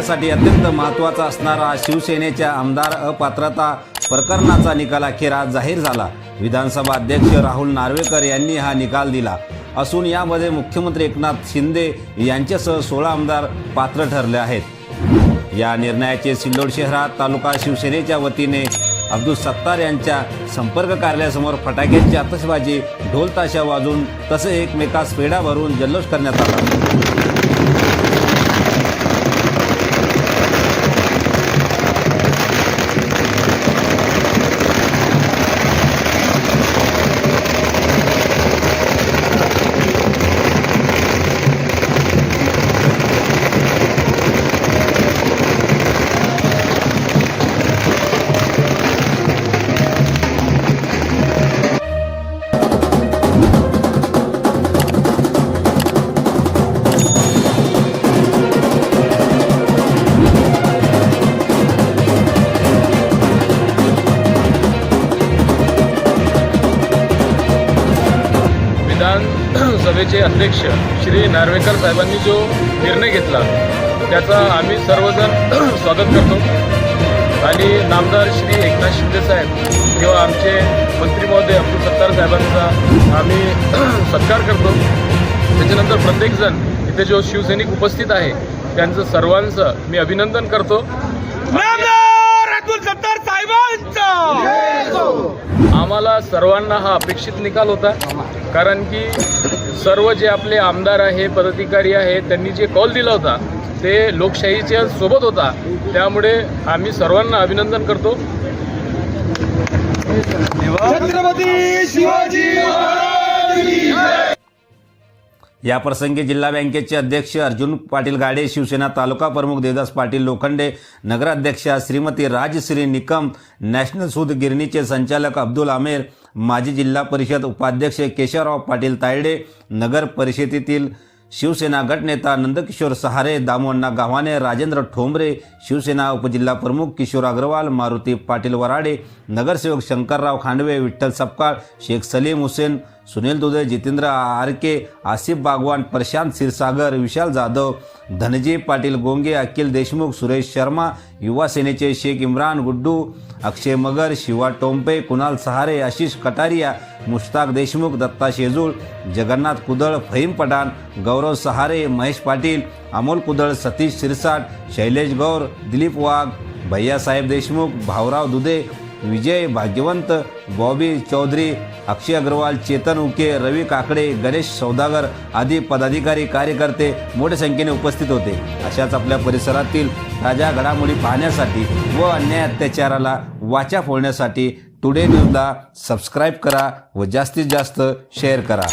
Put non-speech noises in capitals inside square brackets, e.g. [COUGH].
जिल्ह्यासाठी अत्यंत महत्त्वाचा असणारा शिवसेनेच्या आमदार अपात्रता प्रकरणाचा निकाल अखेर आज जाहीर झाला. विधानसभा अध्यक्ष राहुल नार्वेकर यांनी हा निकाल दिला. असून यामध्ये मुख्यमंत्री एकनाथ शिंदे यांच्यासह सोळा आमदार पात्र ठरले आहेत. या निर्णयाचे सिल्लोड शहरात तालुका शिवसेनेच्या वतीने अब्दुल सत्तार यांच्या संपर्क कार्यालयासमोर फटाक्यांची आतषबाजी ढोलताशा वाजून तसे एकमेकास पेढा भरून जल्लोष करण्यात आला. [CLEARS THROAT] सभेचे अध्यक्ष श्री नार्वेकर साहेबांनी जो निर्णय घेतला त्याचा आम्ही सर्वजण [CLEARS THROAT] स्वागत करतो. आणि नामदार श्री एकनाथ शिंदे साहेब किंवा आमचे मंत्री महोदय अब्दुल सत्तार साहेबांचा आम्ही [CLEARS THROAT] सत्कार करतो. त्याच्यानंतर प्रत्येकजण इथे जो शिवसैनिक उपस्थित आहे त्यांचं सर्वांचं मी अभिनंदन करतो नामदार अब्दुल सत्तार साहेबांचा आम्हाला सर्वांना हा अपेक्षित निकाल होता. कारण की सर्व जे आपले आमदार आहे पदाधिकारी आहे त्यांनी जे कॉल दिला होता ते लोकशाहीच्या सोबत होता. त्यामुळे आम्ही सर्वांना अभिनंदन करतो. छत्रपती शिवाजी याप्रसंगी जिल्हा बँकेचे अध्यक्ष अर्जुन पाटील गाडे शिवसेना तालुका प्रमुख देवदास पाटील लोखंडे नगराध्यक्षा श्रीमती राजश्री निकम नॅशनल सूद गिरणीचे संचालक अब्दुल आमेर माजी जिल्हा परिषद उपाध्यक्ष केशवराव पाटील तायडे नगर परिषदेतील शिवसेना गटनेता नंदकिशोर सहारे दामोण्णा गावाने राजेंद्र ठोंबरे शिवसेना उपजिल्हा प्रमुख किशोर अग्रवाल मारुती पाटील वराडे नगरसेवक शंकरराव खांडवे विठ्ठल सपकाळ शेख सलीम हुसेन सुनील दुधे जितेंद्र आर के आसिफ बागवान प्रशांत क्षीरसागर विशाल जाधव धनजी पाटील गोंगे अखिल देशमुख सुरेश शर्मा युवा सेनेचे शेख इम्रान गुड्डू अक्षय मगर शिवा टोंपे कुणाल सहारे आशिष कटारिया मुश्ताक देशमुख दत्ता शेजूळ जगन्नाथ कुदळ फहीम पठाण गौरव सहारे महेश पाटील अमोल कुदळ सतीश शिरसाट शैलेश गौर दिलीप वाघ भैयासाहेब देशमुख भाऊराव दुधे विजय भाग्यवंत बॉबी चौधरी अक्षय अग्रवाल चेतन उके रवी काकडे गणेश सौदागर आदी पदाधिकारी कार्यकर्ते मोठ्या संख्येने उपस्थित होते. अशाच आपल्या परिसरातील ताज्या घडामोडी पाहण्यासाठी व अन्याय अत्याचाराला वाचा फोडण्यासाठी टुडे न्यूजला सबस्क्राईब करा व जास्तीत जास्त शेअर करा.